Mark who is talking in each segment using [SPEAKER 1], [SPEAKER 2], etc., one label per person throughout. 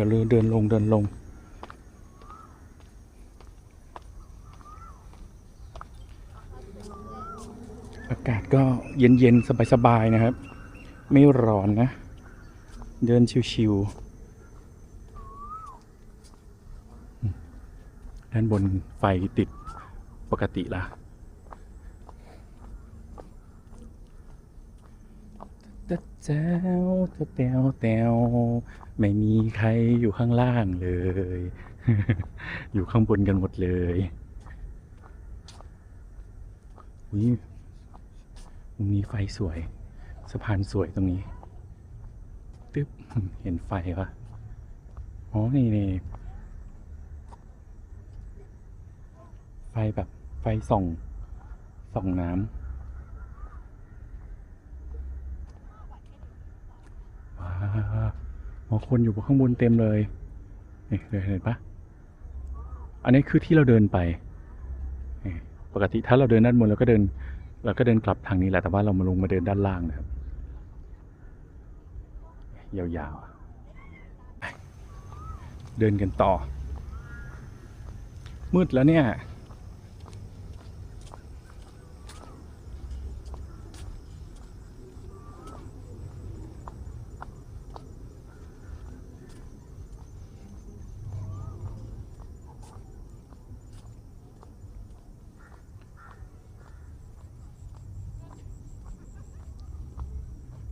[SPEAKER 1] ดี๋ยวเราเดินลงเดินลง อากาศก็เย็นเย็นสบายสบายๆนะครับ ไม่ร้อนนะ เดินชิวๆด้านบนไฟติดปกติละ ตะแจ้วตะแตวแตวไม่มีใครอยู่ข้างล่างเลย อยู่ข้างบนกันหมดเลยอุ้ยมุมนี้ไฟสวย สะพานสวยตรงนี้ ตึ๊บ เห็นไฟปะอ๋อ นี่นี่ไฟแบบไฟส่อง ส่องน้ำว้าวอ๋อ คนอยู่ข้างบนเต็มเลยนี่เห็นปะอันนี้คือที่เราเดินไปปกติถ้าเราเดินด้านบนเราก็เดินเราก็เดินกลับทางนี้แหละแต่ว่าเรามาลงมาเดินด้านล่างนะครับ ยาวๆเดินกันต่อ มืดแล้วเนี่ย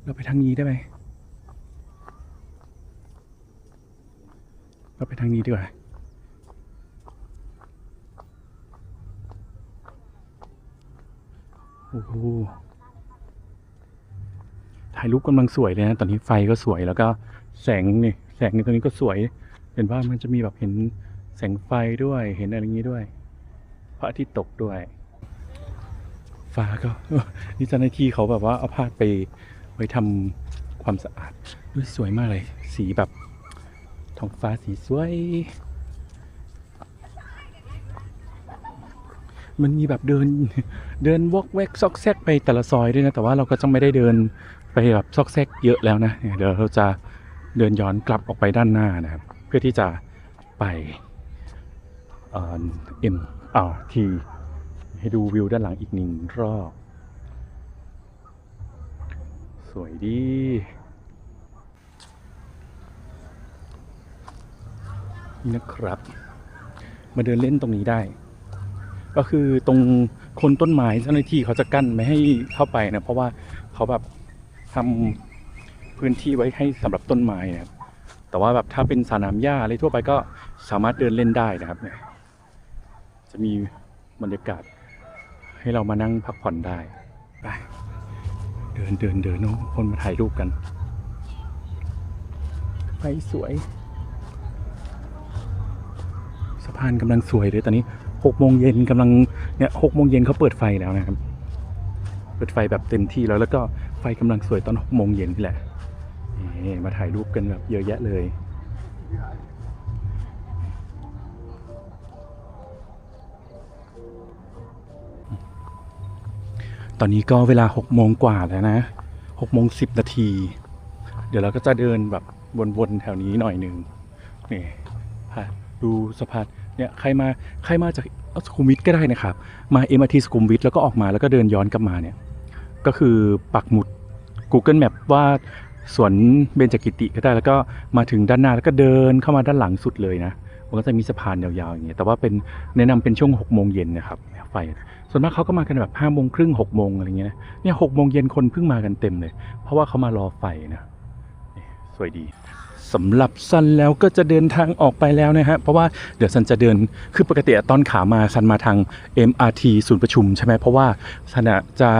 [SPEAKER 1] เราไปทางนี้ได้ไหมเราไปทางนี้ดีกว่าโอ้โหถ่ายรูปกำลังสวยเลยนะ ตอนนี้ไฟก็สวยแล้วก็แสงนี่แสงในตรงนี้ก็สวย เห็นว่ามันจะมีแบบเห็นแสงไฟด้วย เห็นอะไรอย่างนี้ด้วย พระอาทิตย์ตกด้วย ฟ้าก็ นี่เจ้าหน้าที่เขาแบบว่าเอาผ้าไป ไว้ทำความสะอาดด้วยสวยมากเลย สีแบบท้องฟ้าสีสวย มันมีแบบเดินเดินวอกแวกซอกแซกไปแต่ละซอยด้วยนะ แต่ว่าเราก็จะไม่ได้เดินไปแบบซอกแซกเยอะแล้วนะ เดี๋ยวเราจะเดินย้อนกลับออกไปด้านหน้านะครับ เพื่อที่จะไปเอ็มอ่าทีให้ดูวิวด้านหลังอีกหนึ่งรอบ วยดีนี่นะครับ มาเดินเล่นตรงนี้ได้ ก็คือตรงคนต้นไม้เจ้าหน้าที่เขาจะกั้นไม่ให้เข้าไปนะเพราะว่าเขาแบบทำพื้นที่ไว้ให้สำหรับต้นไม้นะครับแต่ว่าแบบถ้าเป็นสนามหญ้าอะไรทั่วไปก็สามารถเดินเล่นได้นะครับเนี่ยจะมีบรรยากาศให้เรามานั่งพักผ่อนได้ไป เดินเดินเดินน้องคนมาถ่ายรูปกันไฟสวย สะพานกำลังสวยเลยตอนนี้หกโมงเย็นกำลังเนี่ยหกโมงเย็นเขาเปิดไฟแล้วนะครับ เปิดไฟแบบเต็มที่แล้วแล้วก็ไฟกำลังสวยตอนหกโมงเย็นนี่แหละมาถ่ายรูปกันแบบเยอะแยะเลย ตอนนี้ก็เวลาหกโมงกว่าแล้วนะหกโมงสิบนาที เดี๋ยวเราก็จะเดินแบบวนๆแถวนี้หน่อยหนึ่งนี่พาดูสะพานเนี่ยใครมาใครมาจากสุขุมวิทก็ได้นะครับ มาเอ็มอาร์ทีสุขุมวิทแล้วก็ออกมาแล้วก็เดินย้อนกลับมาเนี่ยก็คือปักหมุด Google Map ว่าสวนเบญจกิติก็ได้แล้วก็มาถึงด้านหน้าแล้วก็เดินเข้ามาด้านหลังสุดเลยนะ มันก็จะมีสะพานยาวๆอย่างเงี้ยแต่ว่าเป็นแนะนำเป็นช่วงหกโมงเย็นนะครับไฟส่วนมากเขาก็มากันแบบห้าโมงครึ่งหกโมงอะไรเงี้ยนะเนี่ยหกโมงเย็นคนเพิ่งมากันเต็มเลย เพราะว่าเขามารอไฟนะสวยดีสำหรับซันแล้วก็จะเดินทางออกไปแล้วนะฮะเพราะว่าเดี๋ยวซันจะเดินคือปกติตอนขามาซันมาทาง MRT ศูนย์ประชุมใช่ไหมเพราะว่าซันจะ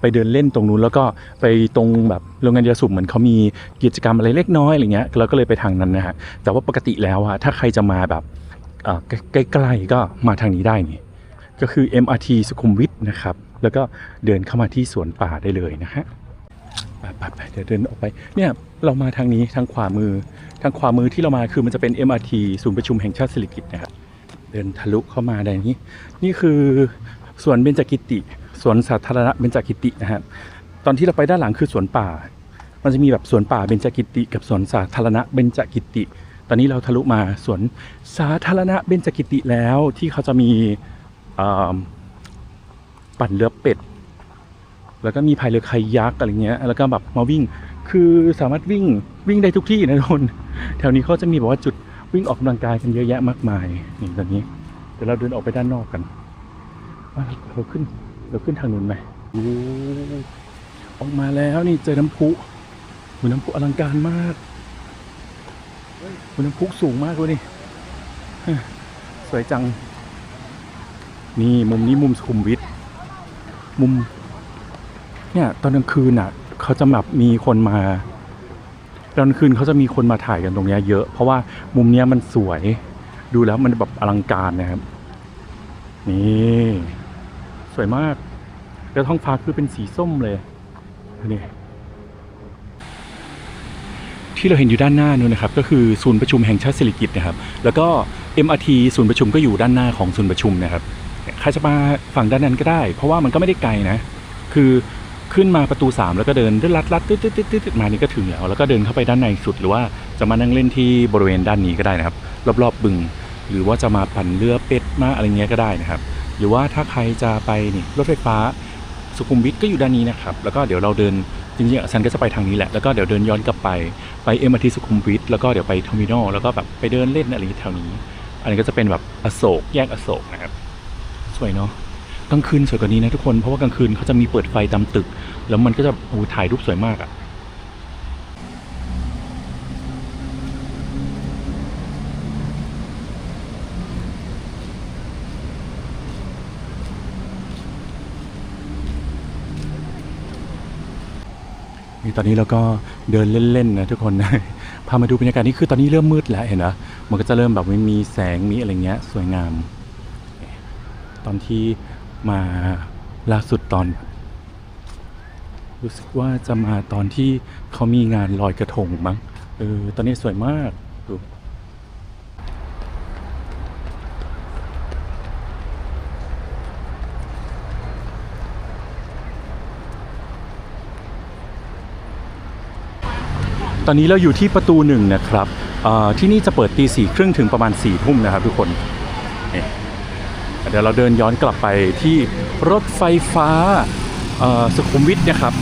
[SPEAKER 1] ไปเดินเล่นตรงนู้นแล้วก็ไปตรงแบบโรงงานยาสูบเหมือนเขามีกิจกรรมอะไรเล็กน้อยอะไรเงี้ยเราก็เลยไปทางนั้นนะฮะแต่ว่าปกติแล้วอะถ้าใครจะมาแบบใกล้ๆก็มาทางนี้ได้นี่ก็คือ MRT สุขุมวิทนะครับ แล้วก็เดินเข้ามาที่สวนป่าได้เลยนะฮะไปไปเดี๋ยวเดินออกไป เนี่ยเรามาทางนี้ทางขวามือ ทางขวามือที่เรามาคือมันจะเป็น MRT ศูนย์ประชุมแห่งชาติสิริกิติ์นะครับ เดินทะลุเข้ามาในนี้ นี่คือสวนเบญจกิติ สวนสาธารณะเบญจกิตินะครับตอนที่เราไปด้านหลังคือสวนป่า มันจะมีแบบสวนป่าเบญจกิติ กับสวนสาธารณะเบญจกิติ ตอนนี้เราทะลุมาสวนสาธารณะเบญจกิติแล้วที่เขาจะมีปั่นเรือเป็ด แล้วก็มีพายเรือคายักอะไรเงี้ย แล้วก็แบบมาวิ่ง คือสามารถวิ่งวิ่งได้ทุกที่นะทุกคน แถวนี้เขาจะมีแบบว่าจุดวิ่งออกกำลังกายกันเยอะแยะมากมาย นี่ตอนนี้ เดี๋ยวเราเดินออกไปด้านนอกกันเราขึ้น เราขึ้นทางนู้นไหมออกมาแล้วนี่เจอน้ำพุโอ้น้ำพุอลังการมากโอ้น้ำพุสูงมากเลยนี่สวยจัง นี่มุมนี้มุมสุขุมวิทมุม เนี่ยตอนกลางคืนอะเขาจะแบบมีคนมาตอนกลางคืนเขาจะมีคนมาถ่ายกันตรงเนี้ยเยอะ เพราะว่ามุมเนี้ยมันสวย ดูแล้วมันแบบอลังการนะครับ นี่ สวยมาก แล้วท้องฟ้าคือเป็นสีส้มเลยนี่ที่เราเห็นอยู่ด้านหน้านู้นนะครับ ก็คือศูนย์ประชุมแห่งชาติสิริกิตนะครับ แล้วก็ MRT ศูนย์ประชุมก็อยู่ด้านหน้าของศูนย์ประชุมนะครับใครจะมาฝั่งด้านนั้นก็ได้ เพราะว่ามันก็ไม่ได้ไกลนะ คือขึ้นมาประตู 3 แล้วก็เดินลัดลัดตึ๊ดตึ๊ดตึ๊ดตึ๊ดมานี่ก็ถึงแล้ว แล้วก็เดินเข้าไปด้านในสุด หรือว่าจะมานั่งเล่นที่บริเวณด้านนี้ก็ได้นะครับ รอบๆบึง หรือว่าจะมาปั่นเรือเป็ดมาอะไรเงี้ยก็ได้นะครับ หรือว่าถ้าใครจะไปนี่รถไฟฟ้าสุขุมวิทก็อยู่ด้านนี้นะครับ แล้วก็เดี๋ยวเราเดินจริงๆอะฉันก็จะไปทางนี้แหละ แล้วก็เดี๋ยวเดินย้อนกลับไป ไปเอ็มอาร์ทีสุขุมวิท แล้วก็เดี๋ยวไปเทอร์มินอล แล้วก็แบบไปเดินเล่นอะไรแถวนี้ อันนี้ก็จะเป็นแบบอโศกแยกอโศกนะครับ สวยเนาะ กลางคืนสวยกว่านี้นะทุกคน เพราะว่ากลางคืนเขาจะมีเปิดไฟตามตึก แล้วมันก็จะโอ้ถ่ายรูปสวยมากอะ นี่ตอนนี้เราก็เดินเล่นๆนะทุกคนพามาดูบรรยากาศนี่คือตอนนี้เริ่มมืดแล้วเห็นนะมันก็จะเริ่มแบบไม่มีแสงมีอะไรเงี้ยสวยงาม ตอนที่มาล่าสุดตอน รู้สึกว่าจะมาตอนที่เขามีงานลอยกระทงมั้งเออตอนนี้สวยมากดู ตอนนี้เราอยู่ที่ประตูหนึ่งนะครับที่นี่จะเปิดตีสี่ครึ่งถึงประมาณสี่ทุ่มนะครับทุกคนเดี๋ยวเราเดินย้อนกลับไปที่รถไฟฟ้าสุขุมวิทนะครับ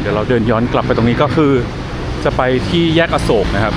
[SPEAKER 1] เดี๋ยวเรา เดินย้อนกลับไปตรงนี้ก็คือ จะไปที่แยกอโศกนะครับ